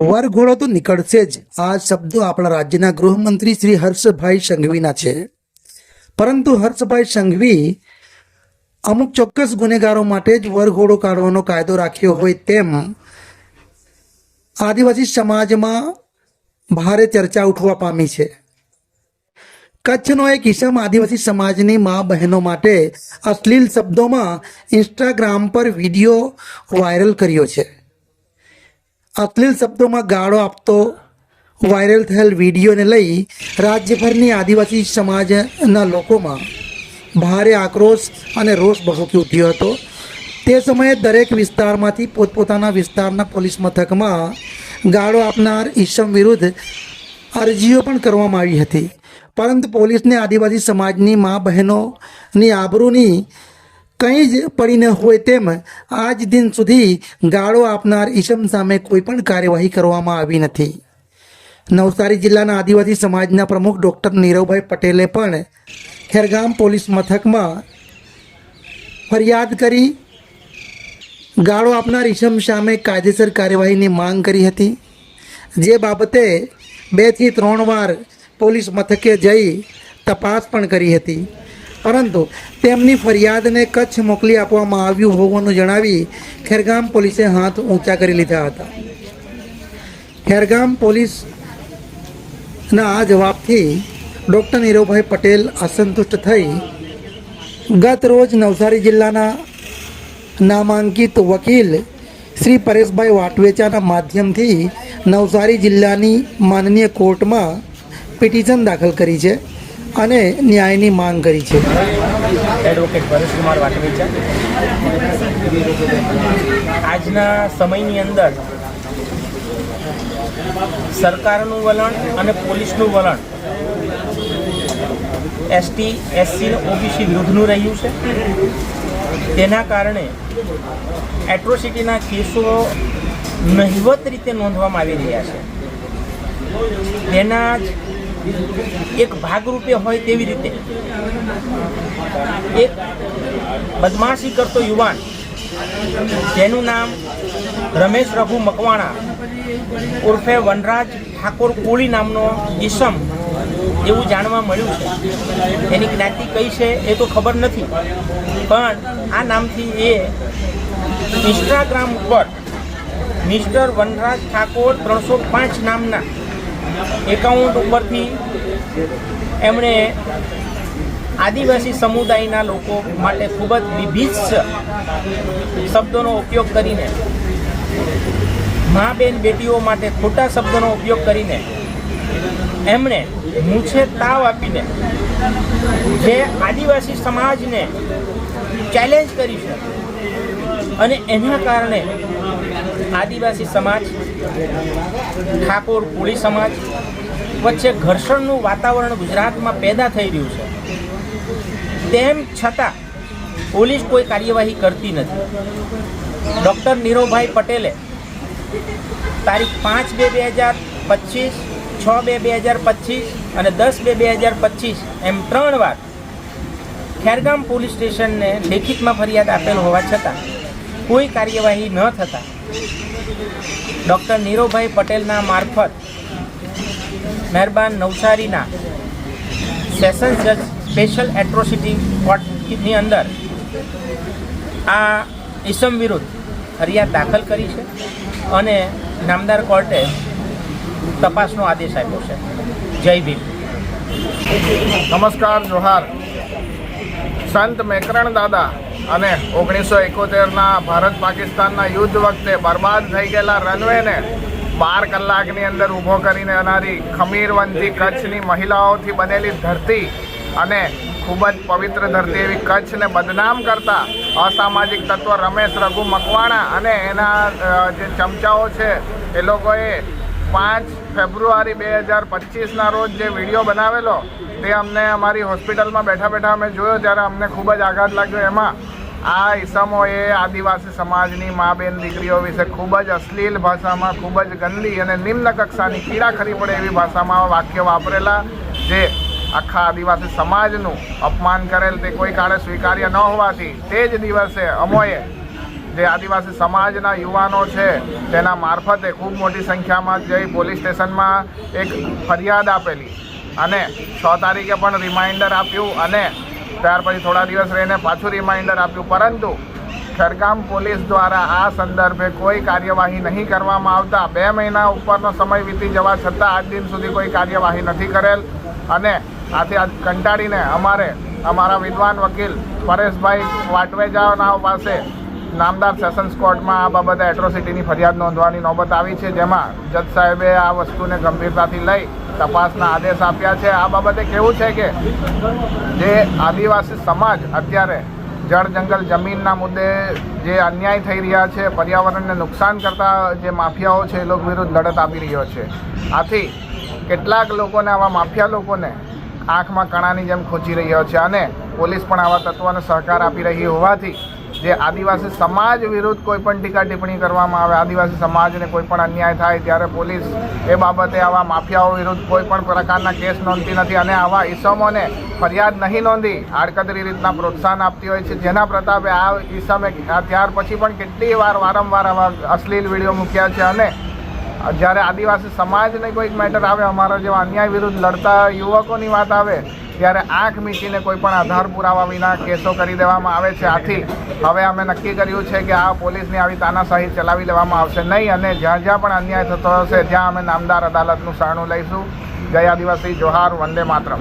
વરઘોડો તો નીકળશે જ. આ શબ્દો આપણા રાજ્યના ગૃહમંત્રી શ્રી હર્ષભાઈ સંઘવીના છે. પરંતુ હર્ષભાઈ સંઘવી અમુક ચોક્કસ ગુનેગારો માટે જ વરઘોડો કાઢવાનો કાયદો રાખ્યો હોય તેમ આદિવાસી સમાજમાં ભારે ચર્ચા ઉઠવા પામી છે. કચ્છનો એક ઇસમ આદિવાસી સમાજની મા બહેનો માટે અશ્લીલ શબ્દોમાં ઇન્સ્ટાગ્રામ પર વીડિયો વાયરલ કર્યો છે. અશ્લીલ શબ્દોમાં ગાળો આપતો વાયરલ થયેલ વિડીયોને લઈ રાજ્યભરની આદિવાસી સમાજના લોકોમાં ભારે આક્રોશ અને રોષ ભભૂકી ઉઠ્યો હતો. તે સમયે દરેક વિસ્તારમાંથી પોતપોતાના વિસ્તારના પોલીસ મથકમાં ગાળો આપનાર ઈસમ વિરુદ્ધ અરજીઓ પણ કરવામાં આવી હતી. પરંતુ પોલીસને આદિવાસી સમાજની મા બહેનોની આબરૂની કંઈ જ પડી ન હોય તેમ આજ દિન સુધી ગાળો આપનાર ઈસમ સામે કોઈ પણ કાર્યવાહી કરવામાં આવી નથી. નવસારી જિલ્લાના આદિવાસી સમાજના પ્રમુખ ડૉક્ટર નીરવભાઈ પટેલે પણ ખેરગામ પોલીસ મથકમાં ફરિયાદ કરી ગાળો આપનાર ઈસમ સામે કાયદેસર કાર્યવાહીની માંગ કરી હતી. જે બાબતે બેથી ત્રણ વાર પોલીસ મથકે જઈ તપાસ પણ કરી હતી. પરંતુ તેમની ફરિયાદને કચ્છ મોકલી આપવામાં આવ્યું હોવાનું જણાવી ખેરગામ પોલીસે હાથ ઊંચા કરી લીધા હતા. ખેરગામ પોલીસના આ જવાબથી ડૉક્ટર નીરવભાઈ પટેલ અસંતુષ્ટ થઈ ગત રોજ નવસારી જિલ્લાના નામાંકિત વકીલ શ્રી પરેશભાઈ વાટવેચાના માધ્યમથી નવસારી જિલ્લાની માનનીય કોર્ટમાં પિટિશન દાખલ કરી છે. અને ન્યાયની માંગ કરી છે. એડવોકેટ પરેશકુમાર વાટવેચા આજના સમયની અંદર સરકારનું વલણ અને પોલીસનું વલણ એસટી, એસસી ઓબીસી વિરુદ્ધનું રહ્યું છે. તેના કારણે એટ્રોસિટીના કેસો નહિવત રીતે નોંધવામાં આવી રહ્યા છે. તેના એક ભાગરૂપે હોય તેવી રીતે. એક બદમાશી કરતો યુવાન, જેનું નામ રમેશ રઘુ મકવાણા, ઉર્ફે વનરાજ ઠાકોર કોળી નામનો ઈસમ એવું જાણવા મળ્યું છે. એની જ્ઞાતિ કઈ છે એ તો ખબર નથી, પણ આ નામથી એ ઇન્સ્ટાગ્રામ ઉપર મિસ્ટર વનરાજ ઠાકોર ત્રણસો પાંચ નામના એકાઉન્ટ ઉપરથી એમણે આદિવાસી સમુદાયના લોકો માટે ખૂબ જ વિભિન્ન શબ્દોનો ઉપયોગ કરીને, મા બેન બેટીઓ માટે ખોટા શબ્દોનો ઉપયોગ કરીને એમણે મૂછે તાવ આપીને જે આદિવાસી સમાજને ચેલેન્જ કરી છે અને એના કારણે આદિવાસી સમાજ, ઠાકોર કોળી સમાજ વચ્ચે ઘર્ષણનું વાતાવરણ ગુજરાતમાં પેદા થઈ રહ્યું છે. તેમ છતાં પોલીસ કોઈ કાર્યવાહી કરતી નથી. ડૉક્ટર નીરવભાઈ પટેલે તારીખ પાંચ બે બે હજાર પચીસ, છ બે બે હજાર પચીસ અને દસ બે બે હજાર પચીસ એમ ત્રણ વાર ખેરગામ પોલીસ સ્ટેશનને લેખિતમાં ફરિયાદ આપેલ હોવા છતાં કોઈ કાર્યવાહી ન થતાં. ડૉક્ટર નીરોભાઈ પટેલના મારફત મહેરબાન નવસારીના સેશન્સ જજ સ્પેશિયલ એટ્રોસિટી કોર્ટની અંદર આ ઈસમ વિરુદ્ધ ફરિયાદ દાખલ કરી છે અને નામદાર કોર્ટે તપાસનો આદેશ આપ્યો છે. જય ભીમ. નમસ્કાર, જોહાર. સંત મેકરણ દાદા. અને ઓગણીસો એકોતેરના ભારત પાકિસ્તાનના યુદ્ધ વખતે બરબાદ થઈ ગયેલા રનવેને બાર કલાકની અંદર ઊભો કરીને અનારી ખમીરવંતી કચ્છની મહિલાઓથી બનેલી ધરતી અને ખૂબ જ પવિત્ર ધરતી એવી કચ્છને બદનામ કરતા અસામાજિક તત્વ રમેશ રઘુ મકવાણા અને એના જે ચમચાઓ છે એ લોકોએ પાંચ ફેબ્રુઆરી બે હજાર પચીસના રોજ જે વીડિયો બનાવેલો તે અમને અમારી હોસ્પિટલમાં બેઠા બેઠા અમે જોયો ત્યારે અમને ખૂબ જ આઘાત લાગ્યો. એમાં આ ઈસમોએ આદિવાસી સમાજની મા બેન દીકરીઓ વિશે ખૂબ જ અશ્લીલ ભાષામાં ખૂબ જ ગંદી અને નિમ્ન કક્ષાની કીડા ખરી પડે એવી ભાષામાં વાક્ય વાપરેલા જે આખા આદિવાસી સમાજનું અપમાન કરેલ તે કોઈ કાળે સ્વીકાર્ય ન હોવાથી તે જ દિવસે અમોએ જે આદિવાસી સમાજના યુવાનો છે તેના મારફતે ખૂબ મોટી સંખ્યામાં જઈ પોલીસ સ્ટેશનમાં એક ફરિયાદ આપેલી. અને છ તારીખે પણ રિમાઇન્ડર આપ્યું અને ત્યાર પછી થોડા દિવસ રહીને પાછું રિમાઇન્ડર આપ્યું. પરંતુ ખેરગામ પોલીસ દ્વારા આ સંદર્ભે કોઈ કાર્યવાહી નહીં કરવામાં આવતા. બે મહિના ઉપરનો સમય વીતી જવા છતાં આજ દિન સુધી કોઈ કાર્યવાહી નથી કરેલ. અને આથી આજ કંટાળીને અમારે, અમારા વિદ્વાન વકીલ પરેશભાઈ વાટવેજાના પાસે નામદાર સેશન્સ કોર્ટમાં આ બાબતે એટ્રોસિટીની ફરિયાદ નોંધવાની નોબત આવી છે, જેમાં જજ સાહેબે આ વસ્તુને ગંભીરતાથી લઈ તપાસના આદેશ આપ્યા છે. આ બાબતે કેવું છે કે જે આદિવાસી સમાજ અત્યારે જળ જંગલ જમીનના મુદ્દે જે અન્યાય થઈ રહ્યા છે, પર્યાવરણને નુકસાન કરતા જે માફિયાઓ છે, એ લોકો વિરુદ્ધ લડત આપી રહ્યો છે. આથી કેટલાક લોકોને, આવા માફિયા લોકોને આંખમાં કણાની જેમ ખોચી રહ્યો છે અને પોલીસ પણ આવા તત્વોને સહકાર આપી રહી હોવાથી જે આદિવાસી સમાજ વિરુદ્ધ કોઈ પણ ટીકા ટિપ્પણી કરવામાં આવે, આદિવાસી સમાજને કોઈ પણ અન્યાય થાય ત્યારે પોલીસ એ બાબતે આવા માફિયાઓ વિરુદ્ધ કોઈ પણ પ્રકારના કેસ નોંધતી નથી અને આવા ઈસમોને ફરિયાદ નહીં નોંધી આડકતરી રીતના પ્રોત્સાહન આપતી હોય છે. જેના પ્રતાપે આ ઈસમે ત્યાર પછી પણ કેટલી વાર વારંવાર આવા અશ્લીલ વીડિયો મૂક્યા છે અને જ્યારે આદિવાસી સમાજને કોઈક મેટર આવે, અમારા જેવા અન્યાય વિરુદ્ધ લડતા યુવકોની વાત આવે ત્યારે આંખ મીચીને કોઈ પણ આધાર પુરાવા વિના કેસો કરી દેવામાં આવે છે, આથી હવે અમે નક્કી કર્યું છે કે આ પોલીસની આવી તાનાશાહી ચલાવી લેવામાં આવશે નહીં અને જ્યાં જ્યાં પણ અન્યાય થતો હશે, ત્યાં અમે નામદાર અદાલતનું શરણું લઈશું. ગયા આદિવાસી, જોહાર, વંદે માતરમ.